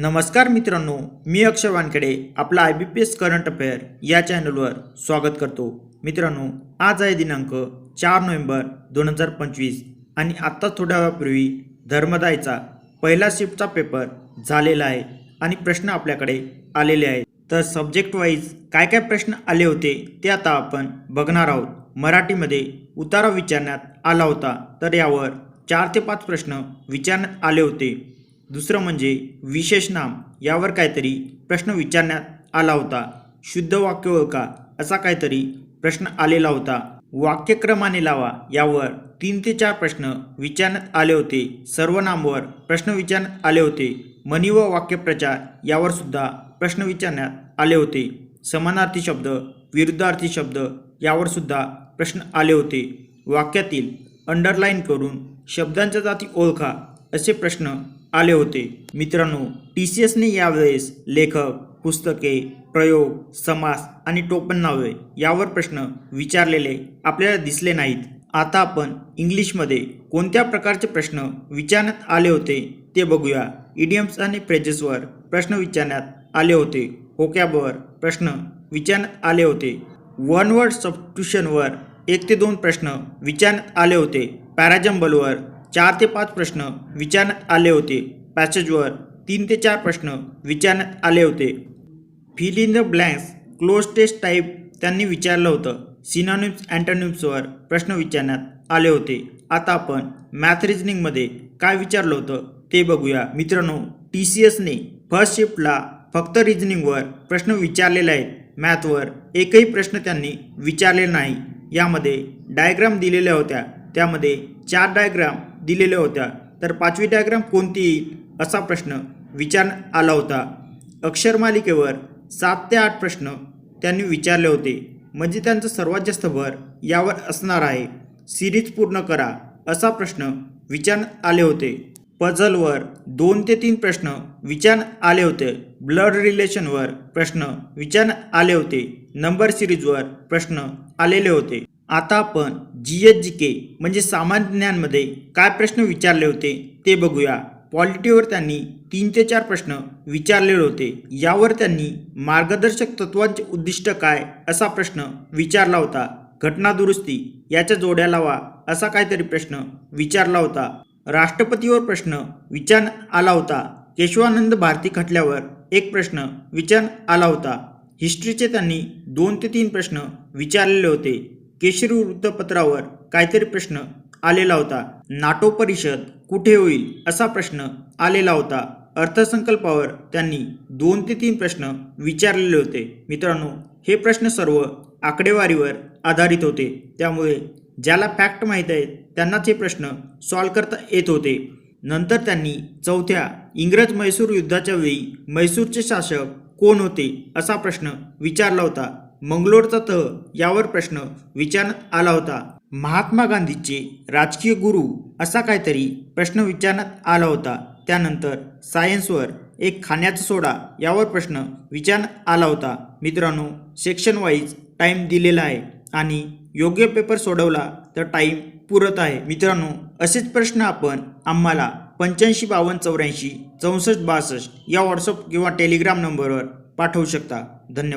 नमस्कार मित्रांनो मी अक्षय वानखेडे आपला I B P S current affair या चॅनलवर स्वागत करतो. मित्रांनो आज आहे दिनांक चार नोव्हेंबर दोन हजार पंचवीस आणि आत्ता थोड्या वेळापूर्वी धर्मदायचा पहिला शिफ्टचा पेपर झालेला आहे आणि प्रश्न आपल्याकडे आलेले आहेत. तर सब्जेक्ट वाईज काय काय प्रश्न आले होते ते आता आपण बघणार आहोत. मराठीमध्ये उतारा विचारण्यात आला होता तर यावर चार ते पाच प्रश्न विचारण्यात आले होते. दुसरं म्हणजे विशेष नाम यावर काहीतरी प्रश्न विचारण्यात आला होता. शुद्ध वाक्य ओळखा असा काहीतरी प्रश्न आलेला होता. वाक्यक्रमाने लावा यावर तीन ते चार प्रश्न विचारण्यात आले होते. सर्वनामवर प्रश्न विचारण्यात आले होते. मनी व वाक्यप्रचार यावर सुद्धा प्रश्न विचारण्यात आले होते. समानार्थी शब्द विरुद्धार्थी शब्द यावर सुद्धा प्रश्न आले होते. वाक्यातील अंडरलाईन करून शब्दांच्या जाती ओळखा असे प्रश्न आले होते. मित्रांनो टी सी एसने यावेळेस लेखक पुस्तके प्रयोग समास आणि टोपण नावे यावर प्रश्न विचारलेले आपल्याला दिसले नाहीत. आता आपण इंग्लिशमध्ये कोणत्या प्रकारचे प्रश्न विचारण्यात आले होते ते बघूया. इडियम्स आणि फ्रेजेसवर प्रश्न विचारण्यात आले होते. होकॅबवर प्रश्न विचारण्यात आले होते. वन वर्ड सबस्टिट्यूशनवर एक ते दोन प्रश्न विचारण्यात आले होते. पॅराजम्बलवर चार ते पाच प्रश्न विचारण्यात आले होते. पॅसेजवर तीन ते चार प्रश्न विचारण्यात आले होते. Fill in the blanks cloze test type त्यांनी विचारलं होतं. सिनॉनिम्स अँटोनिम्सवर प्रश्न विचारण्यात आले होते. आता आपण मॅथ रिजनिंगमध्ये काय विचारलं होतं ते बघूया. मित्रांनो टी सी एसने फर्स्ट शिफ्टला फक्त रिजनिंगवर प्रश्न विचारलेले आहेत. मॅथवर एकही प्रश्न त्यांनी विचारलेला नाही. यामध्ये डायग्राम दिलेल्या होत्या. त्यामध्ये चार डायग्राम दिलेल्या होत्या. तर पाचवी डायग्राम कोणती? येईल असा प्रश्न विचारण्यात आला होता. अक्षरमालिकेवर सात ते आठ प्रश्न त्यांनी विचारले होते. म्हणजे त्यांचा सर्वात जास्त भर यावर असणार आहे. सिरीज पूर्ण करा असा प्रश्न विचारण्यात आले होते. पझलवर दोन ते तीन प्रश्न विचारण्यात आले होते. ब्लड रिलेशनवर प्रश्न विचारण्यात आले होते. नंबर सिरीजवर प्रश्न आलेले होते. आता आपण जी एच जी के म्हणजे सामान्य ज्ञानमध्ये काय प्रश्न विचारले होते ते बघूया. पॉलिटीवर त्यांनी तीन ते चार प्रश्न विचारलेले होते. यावर त्यांनी मार्गदर्शक तत्वांचे उद्दिष्ट काय असा प्रश्न विचारला होता. घटना दुरुस्ती याच्या जोड्या लावा असा काहीतरी प्रश्न विचारला होता. राष्ट्रपतीवर प्रश्न विचार आला होता. केशवानंद भारती खटल्यावर एक प्रश्न विचार आला होता. हिस्ट्रीचे त्यांनी दोन ते तीन प्रश्न विचारलेले होते. केशरी वृत्तपत्रावर काहीतरी प्रश्न आलेला होता. नाटो परिषद कुठे होईल असा प्रश्न आलेला होता. अर्थसंकल्पावर त्यांनी दोन ते तीन प्रश्न विचारलेले होते. मित्रांनो हे प्रश्न सर्व आकडेवारीवर आधारित होते. त्यामुळे ज्याला फॅक्ट माहीत आहेत त्यांनाच हे प्रश्न सॉल्व करता येत होते. नंतर त्यांनी चौथ्या इंग्रज मैसूर युद्धाच्या वेळी म्हैसूरचे शासक कोण होते असा प्रश्न विचारला होता. मंगलोरचा तह यावर प्रश्न विचारण्यात आला होता. महात्मा गांधीचे राजकीय गुरु असा काहीतरी प्रश्न विचारण्यात आला होता. त्यानंतर सायन्सवर एक खाण्याचा सोडा यावर प्रश्न विचारण्यात आला होता. मित्रांनो सेक्शन वाईज टाईम दिलेला आहे आणि योग्य पेपर सोडवला तर टाईम पुरत आहे. मित्रांनो असेच प्रश्न आपण आम्हाला पंच्याऐंशी बावन्न चौऱ्याऐंशी चौसष्ट बासष्ट या व्हॉट्सअप किंवा टेलिग्राम नंबरवर पाठवू शकता. धन्यवाद.